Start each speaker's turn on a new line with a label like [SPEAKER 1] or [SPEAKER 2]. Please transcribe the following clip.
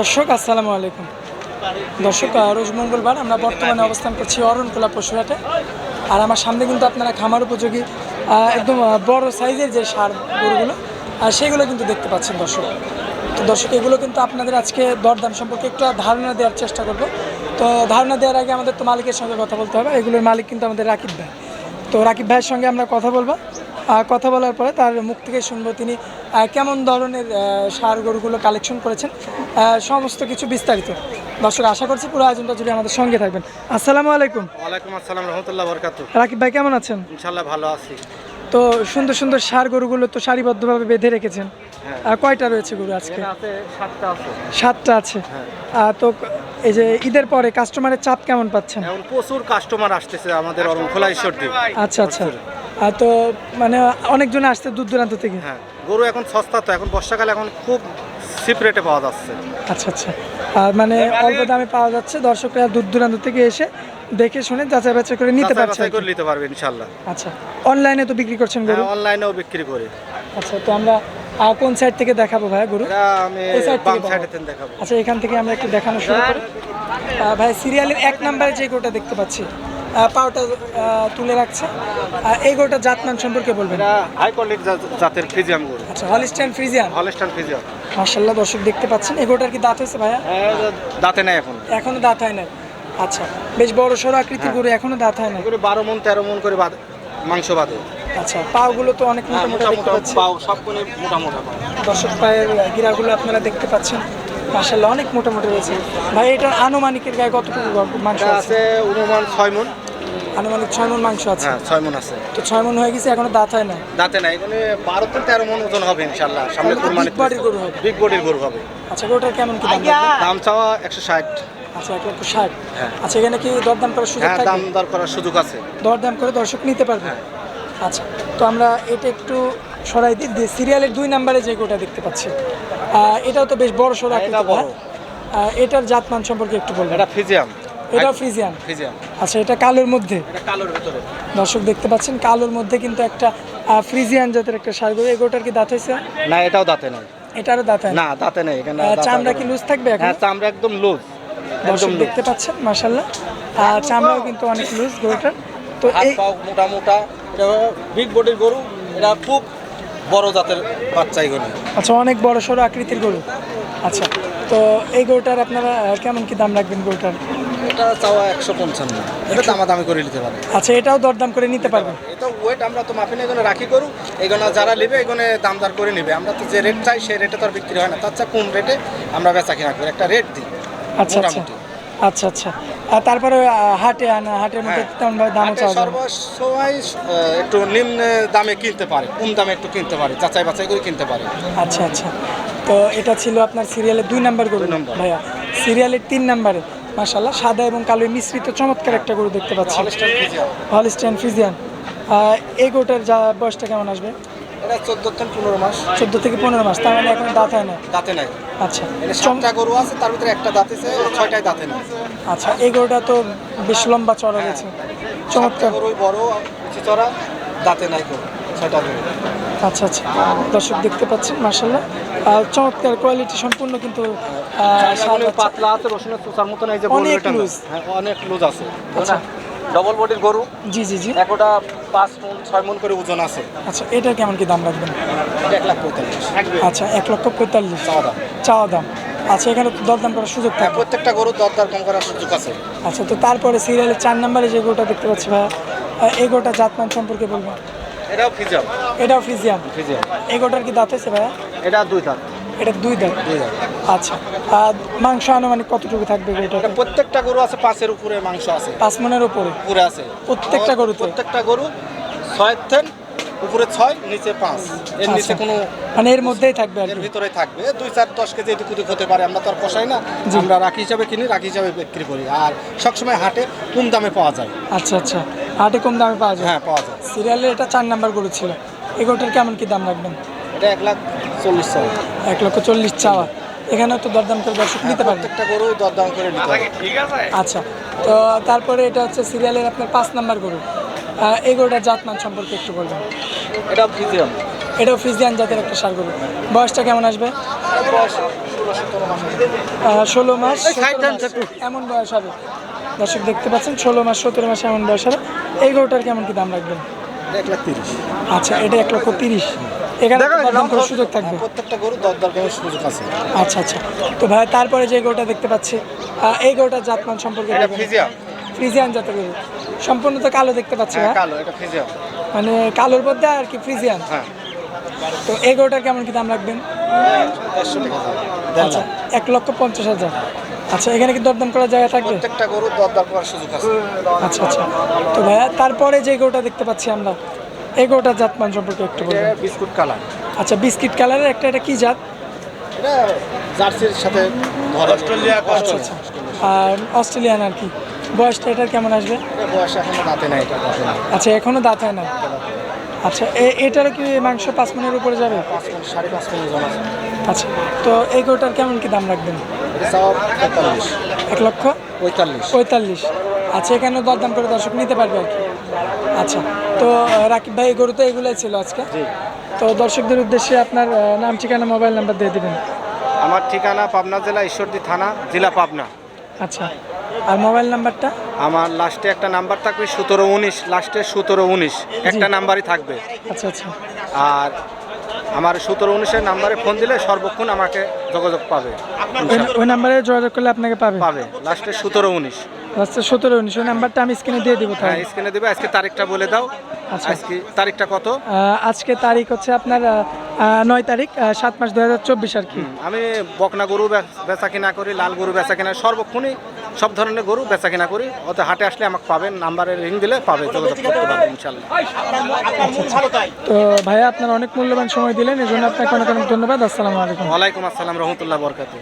[SPEAKER 1] দর্শক, আসসালামু আলাইকুম। দর্শক, রোজ মঙ্গলবার আমরা বর্তমানে অবস্থান করছি অরণকোলা পশুহাটে। আর আমার সামনে কিন্তু আপনারা খামার উপযোগী একদম বড় সাইজের যে সার গরুগুলো আর সেগুলো কিন্তু দেখতে পাচ্ছেন দর্শক। তো দর্শক, এগুলো কিন্তু আপনাদের আজকে দরদাম সম্পর্কে একটু ধারণা দেওয়ার চেষ্টা করব। তো ধারণা দেওয়ার আগে আমাদের তো মালিকের সঙ্গে কথা বলতে হবে। এগুলোর মালিক কিন্তু আমাদের রাকিব ভাই। তো রাকিব ভাইয়ের সঙ্গে আমরা কথা বলব। কথা বলার পরে তার মুখ থেকে শুনব তিনি কেমন ধরনের সার গরুগুলো কালেকশন করেছেন। সমস্ত কিছু বিস্তারিত। দর্শক আশা করছি পুরো আয়োজনটা জুড়ে আমাদের সঙ্গে থাকবেন। আসসালামু আলাইকুম।
[SPEAKER 2] ওয়ালাইকুম আসসালাম রহমতুল্লাহ বরকাত।
[SPEAKER 1] রাকিব ভাই কেমন আছেন?
[SPEAKER 2] ইনশাল্লাহ ভালো আছি।
[SPEAKER 1] তো সুন্দর সুন্দর সার গরুগুলো তো সারিবদ্ধভাবে বেঁধে রেখেছেন।
[SPEAKER 2] হ্যাঁ।
[SPEAKER 1] কয়টা রয়েছে গরু আজকে?
[SPEAKER 2] সাতটা আছে। হ্যাঁ।
[SPEAKER 1] তো এই যে ঈদের পরে কাস্টমারের চাপ কেমন পাচ্ছেন?
[SPEAKER 2] প্রচুর কাস্টমার আসতেছে আমাদের অরণখোলা
[SPEAKER 1] আচ্ছা আচ্ছা। তো মানে অনেকজন আসছে দূর দূরান্ত থেকে।
[SPEAKER 2] হ্যাঁ গরু এখন সস্তা তো এখন বর্ষাকালে এখন খুব সিপ রেটে পাওয়া যাচ্ছে।
[SPEAKER 1] আচ্ছা আচ্ছা। আর মানে অল্প দামে পাওয়া যাচ্ছে দর্শকরা দূর দূরান্ত থেকে এসে দেখে শুনে যাচাই বাছাই করে নিতে পারছে।
[SPEAKER 2] করে নিতে পারবে ইনশাল্লাহ
[SPEAKER 1] আচ্ছা অনলাইনে তো বিক্রি করছেন গরু?
[SPEAKER 2] হ্যাঁ অনলাইনেও বিক্রি করি।
[SPEAKER 1] আচ্ছা তো আমরা কোন সাইড থেকে দেখাবো ভাইয়া গরু? এই side থেকে দেখাবো। আচ্ছা এখান থেকে আমরা একটু দেখানো শুরু করি। ভাই সিরিয়ালের এক নম্বরে যে গরুটা দেখতে পাচ্ছি। পাওটা তুলে রাখছে। এই গরুটা জাতমান সম্পর্কে বলবেন?
[SPEAKER 2] হাই কোয়ালিটি জাতের ফিজিয়াম গরু।
[SPEAKER 1] আচ্ছা হলিস্টাইন ফ্রিজিয়ান
[SPEAKER 2] হলস্টান ফিজিয়াম
[SPEAKER 1] মার্শাল্লাহ দর্শক দেখতে পাচ্ছেন। এই গরুটার কি দাঁত হয়েছে ভাইয়া?
[SPEAKER 2] হ্যাঁ দাঁতে নাই এখন।
[SPEAKER 1] এখনও দাঁত হয় নাই। আচ্ছা বেশ বড় সড়ো আকৃতির গরু এখনও দাঁত হয় নাই।
[SPEAKER 2] করে বারো মন তেরো মন করে বাদ- মাংস বাদে
[SPEAKER 1] আচ্ছা পাগুলো তো অনেক মোটা মোটা
[SPEAKER 2] মোটা
[SPEAKER 1] দেখতে
[SPEAKER 2] মোটা
[SPEAKER 1] পাচ্ছি।
[SPEAKER 2] পাও সব কোনে মোটা মোটা
[SPEAKER 1] দর্শক পায়ের গিরাগুলো আপনারা দেখতে পাচ্ছেন। মাসাল্লাহ অনেক মোটা মোটা রয়েছে। ভাই এটার আনুমানিকের গায়ে কতটুকু মাংস আছে?
[SPEAKER 2] আছে অনুমান ছয় মন।
[SPEAKER 1] আনুমানিক ছয় মন মাংস আছে।
[SPEAKER 2] হ্যাঁ ছয় মন আছে।
[SPEAKER 1] তো ছয় মন হয়ে গেছে এখনও দাঁত হয় না
[SPEAKER 2] দাঁতে নাই এখানে বারো থেকে তেরো মন ওজন হবে ইনশাল্লাহ সামনে কুরবানি
[SPEAKER 1] body গরু হবে।
[SPEAKER 2] বিগ বডির গরু হবে।
[SPEAKER 1] আচ্ছা গরুটার কেমন কি দাম?
[SPEAKER 2] দাম চাওয়া একশো ষাট।
[SPEAKER 1] আচ্ছা এক লক্ষ ষাট।
[SPEAKER 2] হ্যাঁ।
[SPEAKER 1] আচ্ছা এখানে কি দরদাম করার সুযোগ
[SPEAKER 2] হ্যাঁ দাম দর করার সুযোগ আছে।
[SPEAKER 1] দরদাম করে দর্শক নিতে পারবে?
[SPEAKER 2] হ্যাঁ।
[SPEAKER 1] আচ্ছা তো আমরা এটা একটু সরাই দিই সিরিয়ালের দুই নাম্বারে যে গোটা দেখতে পাচ্ছি। এটাও তো বেশ বড়। আহ, এটার জাতমান সম্পর্কে একটু বলবেন।
[SPEAKER 2] এটা ফিজিয়াম।
[SPEAKER 1] এটাও ফ্রিজিয়ান
[SPEAKER 2] ফিজিয়াম
[SPEAKER 1] আচ্ছা এটা কালোর মধ্যে।
[SPEAKER 2] এটা কালোর ভিতরে।
[SPEAKER 1] দর্শক দেখতে পাচ্ছেন কালোর মধ্যে কিন্তু একটা ফ্রিজিয়ান জাতের একটা সার গরু এগোটার কি দাঁত হয়েছে?
[SPEAKER 2] না এটাও দাঁতে নাই।
[SPEAKER 1] এটারও দাঁত? না
[SPEAKER 2] দাঁতে নেই এখানে
[SPEAKER 1] চামড়া কি লুজ থাকবে এখন?
[SPEAKER 2] হ্যাঁ চামড়া একদম লুজ
[SPEAKER 1] দর্শক দেখতে পাচ্ছেন মাসাল্লাহ আর চামড়াও কিন্তু অনেক লুজ গরুটার তো এই
[SPEAKER 2] মোটা মোটা এটা বিগ বডির গরু এটা খুব বড় জাতের বাচ্চা এগুলো
[SPEAKER 1] আচ্ছা অনেক বড় সড়ো আকৃতির গরু। আচ্ছা তো এই গরুটার আপনারা কেমন কি দাম রাখবেন গরুটার
[SPEAKER 2] এটা চাওয়া একশো পঞ্চান্ন। এটা দামাদামি করে নিতে পারে।
[SPEAKER 1] আচ্ছা এটাও দরদাম করে নিতে পারবেন
[SPEAKER 2] এটা ওয়েট আমরা তো মাপি না এখানে রাখি করু এখানে যারা নেবে এখানে দাম দর করে নেবে। আমরা তো যে রেট চাই সেই রেটে তো আর বিক্রি হয় না। তার চেয়ে কম রেটে আমরা বেচা কিনা করি? একটা রেট দিই।
[SPEAKER 1] আচ্ছা আচ্ছা। আচ্ছা আচ্ছা। আর তারপরে হাটে আনা হাটের মধ্যে
[SPEAKER 2] হ্যাঁ। সর্বসময় আহ, একটু নিম্ন দামে কিনতে পারে। কম দামে একটু কিনতে পারে। যাচাই বাছাই করে কিনতে পারে।
[SPEAKER 1] আচ্ছা আচ্ছা। তো এটা ছিল আপনার সিরিয়ালের দুই নাম্বার গরু। ভাইয়া। সিরিয়ালের তিন নাম্বারে মাশাল্লাহ সাদা এবং কালো মিশ্রিত চমৎকার একটা গরু দেখতে পাচ্ছি।
[SPEAKER 2] হলিস্টাইন ফ্রিজিয়ান
[SPEAKER 1] এই গরুটার যা বয়সটা কেমন আসবে?
[SPEAKER 2] এটা চোদ্দ থেকে পনেরো মাস।
[SPEAKER 1] চোদ্দ থেকে পনেরো মাস তার মানে এখন দাঁত হয় না
[SPEAKER 2] দাঁতে নাই।
[SPEAKER 1] আচ্ছা।
[SPEAKER 2] এটা
[SPEAKER 1] চম-
[SPEAKER 2] সাতটা গরু আছে তার ভিতরে একটা দাঁতেছে ছয়টাই দাঁতে নাই।
[SPEAKER 1] আচ্ছা এই গরুটা তো বেশ লম্বা চড়া গেছে। চমৎকার।
[SPEAKER 2] গরুই বড় চিচরা দাঁতে নাই গরু। ছয়টা
[SPEAKER 1] আচ্ছা আচ্ছা। দর্শক দেখতে পাচ্ছেন মার্শাল্লাহ চমৎকার কোয়ালিটি সম্পূর্ণ কিন্তু বাচ্চা।
[SPEAKER 2] পাতলা আছে রসুনের মতন এই যে
[SPEAKER 1] অনেক loose।
[SPEAKER 2] হ্যাঁ অনেক লুজ আছে।
[SPEAKER 1] আচ্ছা।
[SPEAKER 2] ডবল বডির গরু।
[SPEAKER 1] জি জি জি।
[SPEAKER 2] একটা পাঁচ মন ছয় মন করে ওজন আছে।
[SPEAKER 1] আচ্ছা এটা কেমন কি দাম রাখবেন?
[SPEAKER 2] এক লাখ পঁয়তাল্লিশ।
[SPEAKER 1] আচ্ছা এক লক্ষ পঁয়তাল্লিশ।
[SPEAKER 2] চাওয়া দাম।
[SPEAKER 1] চাওয়া দাম। আচ্ছা এখানে তো দরদাম করার সুযোগ
[SPEAKER 2] হ্যাঁ
[SPEAKER 1] থাকবে
[SPEAKER 2] প্রত্যেকটা কম করার সুযোগ আছে।
[SPEAKER 1] আচ্ছা তো তারপরে সিরিয়ালের চার নম্বরে যে গোটা দেখতে পাচ্ছি ভাইয়া এই গোটা জাতমান সম্পর্কে বলবেন?
[SPEAKER 2] এটাও ফিজাম
[SPEAKER 1] এটাও ফ্রিজিয়ান
[SPEAKER 2] ফিজিয়াম।
[SPEAKER 1] এই গোটার কি দাঁত আছে ভাইয়া?
[SPEAKER 2] এটা দুই দাঁত।
[SPEAKER 1] এটা দুই দাঁত?
[SPEAKER 2] দুই দাঁত।
[SPEAKER 1] আচ্ছা। আর মাংস আনুমানিক কতটুকু থাকবে
[SPEAKER 2] এটা প্রত্যেকটা গরু আছে পাঁচের উপরে মাংস আছে।
[SPEAKER 1] পাঁচ মনের উপরে?
[SPEAKER 2] উপরে আছে।
[SPEAKER 1] প্রত্যেকটা গরুতে?
[SPEAKER 2] প্রত্যেকটা গরু ছয়ের থেন উপরে ছয় নিচে পাঁচ। এর নিচে
[SPEAKER 1] আচ্ছা।
[SPEAKER 2] কোনো
[SPEAKER 1] মানে এর মধ্যেই থাকবে
[SPEAKER 2] এর ভিতরে থাকবে। দুই চার দশ কেজি ওদিক হতে পারে আমরা তো আর পোষাই না। আমরা রাখি হিসাবে কিনি রাখি হিসাবে বিক্রি করি। আর সবসময় হাটে কম দামে পাওয়া যায়।
[SPEAKER 1] আচ্ছা আচ্ছা। হাটে কম দামে পাওয়া যায়?
[SPEAKER 2] হ্যাঁ পাওয়া যায়।
[SPEAKER 1] সিরিয়ালের এটা চার নাম্বার গরু ছিল। এগোটার কেমন কি দাম রাখবেন?
[SPEAKER 2] এটা এক লাখ চল্লিশ চাই
[SPEAKER 1] এক লক্ষ চল্লিশ চাওয়া। এখানেও তো দরদাম করে দর্শক নিতে পারবে।
[SPEAKER 2] প্রত্যেকটা গরু দরদাম করে নিতে হবে
[SPEAKER 1] আচ্ছা তো তারপরে এটা হচ্ছে সিরিয়ালের আপনার পাঁচ নাম্বার গরু। এই গরুটার জাতমান সম্পর্কে একটু বলবেন।
[SPEAKER 2] এটা ফিজিয়াম
[SPEAKER 1] এটাও ফ্রিজিয়ান জাতের একটা সার গরু। বয়সটা কেমন আসবে?
[SPEAKER 2] বয়স
[SPEAKER 1] ষোলো মাস, এমন বয়স হবে। দর্শক দেখতে পাচ্ছেন ষোলো মাস সতেরো মাস এমন বয়স হবে এই গরুটার কেমন কি দাম রাখবেন?
[SPEAKER 2] এক লাখ তিরিশ।
[SPEAKER 1] আচ্ছা এটা এক লক্ষ তিরিশ। এখানে সুযোগ থাকবে।
[SPEAKER 2] প্রত্যেকটা গরু দর দর সুযোগ আছে।
[SPEAKER 1] আচ্ছা আচ্ছা। তো ভাই তারপরে যে গরুটা দেখতে পাচ্ছি এই গরুটার জাতমান সম্পর্কে ফ্রিজিয়ান। জাতের গরু। সম্পূর্ণ তো কালো দেখতে পাচ্ছি
[SPEAKER 2] হ্যাঁ কালো এটা ফিজিয়া
[SPEAKER 1] মানে কালোর মধ্যে আর কি ফ্রিজিয়ান?
[SPEAKER 2] হ্যাঁ।
[SPEAKER 1] তো এই গরুটার কেমন কি দাম রাখবেন? আচ্ছা এক লক্ষ পঞ্চাশ হাজার। আচ্ছা এখানে কি দরদাম করার জায়গা থাকবে?
[SPEAKER 2] প্রত্যেকটা গরু দর দর করার সুযোগ আছে।
[SPEAKER 1] আচ্ছা আচ্ছা। তো ভাইয়া তারপরে যে গরুটা দেখতে পাচ্ছি আমরা এই গরুটার জাতমান সম্পর্কে একটু
[SPEAKER 2] এটা
[SPEAKER 1] বলবেন।
[SPEAKER 2] Biscuit colour.
[SPEAKER 1] আচ্ছা বিস্কিট কালারের একটা এটা কি জাত?
[SPEAKER 2] এটা জার্সির সাথে অস্ট্রেলিয়া
[SPEAKER 1] আচ্ছা আচ্ছা। আর অস্ট্রেলিয়ান আর কি? বয়সটা এটার কেমন আসবে?
[SPEAKER 2] বয়স এখনও দাঁতে নাই এটা
[SPEAKER 1] আচ্ছা এখনও দাঁত হয় না? আচ্ছা এ- এটারও কি মাংস পাঁচ মনের উপরে যাবে?
[SPEAKER 2] পাঁচ সাড়ে পাঁচ জন আছে।
[SPEAKER 1] আচ্ছা তো এই গরুটার কেমন কি দাম রাখবেন? এক লক্ষ?
[SPEAKER 2] পঁয়তাল্লিশ।
[SPEAKER 1] পঁয়তাল্লিশ। আচ্ছা এখানে দরদাম করে দর্শক নিতে পারবে আর কি। আচ্ছা তো রাকিব ভাই এই গরু তো এগুলোই ছিল আজকে। তো দর্শকদের উদ্দেশ্যে আপনার নাম ঠিকানা মোবাইল নাম্বার দিয়ে দেবেন।
[SPEAKER 2] আমার ঠিকানা পাবনা জেলা ঈশ্বরদী থানা জেলা পাবনা।
[SPEAKER 1] আচ্ছা আর মোবাইল নাম্বারটা?
[SPEAKER 2] আমার লাস্টে একটা নাম্বার থাকবে সতেরো উনিশ লাস্টে সতেরো উনিশ। একটা নাম্বারই থাকবে।
[SPEAKER 1] আচ্ছা আচ্ছা।
[SPEAKER 2] আর আমার সতেরো উনিশের নাম্বারে ফোন দিলে সর্বক্ষণ আমাকে যোগাযোগ পাবে।
[SPEAKER 1] ওই- ওই নাম্বারে যোগাযোগ করলে আপনাকে পাবে?
[SPEAKER 2] পাবে। লাস্টে সতেরো উনিশ।
[SPEAKER 1] রাস্তা সতেরো উনিশ। ওই নাম্বারটা আমি স্ক্রিনে দিয়ে দিব
[SPEAKER 2] হ্যাঁ
[SPEAKER 1] তাহলে
[SPEAKER 2] স্ক্রিনে দেবে। আজকে তারিখটা বলে দাও।
[SPEAKER 1] আচ্ছা।
[SPEAKER 2] আজকে তারিখটা কত?
[SPEAKER 1] আজকে তারিখ হচ্ছে আপনার নয় তারিখ সাত মাস দু হাজার চব্বিশ আর কি।
[SPEAKER 2] আমি বকনা গরু বেচা কিনা করি লাল গরু বেচা কিনা সর্বক্ষণই সব ধরনের গরু বেচা কিনা করি। অত হাটে আসলে আমাকে পাবেন নাম্বারে রিং দিলে পাবে যোগাযোগ করতে পারবেন ইনশাল্লাহ।
[SPEAKER 1] তো ভাইয়া আপনার অনেক মূল্যবান সময় দিলেন এই জন্য আপনাকে অনেক অনেক ধন্যবাদ। আসসালামু আলাইকুম।
[SPEAKER 2] ওয়ালাইকুম আসসালাম রহমতুল্লাহ বরকাত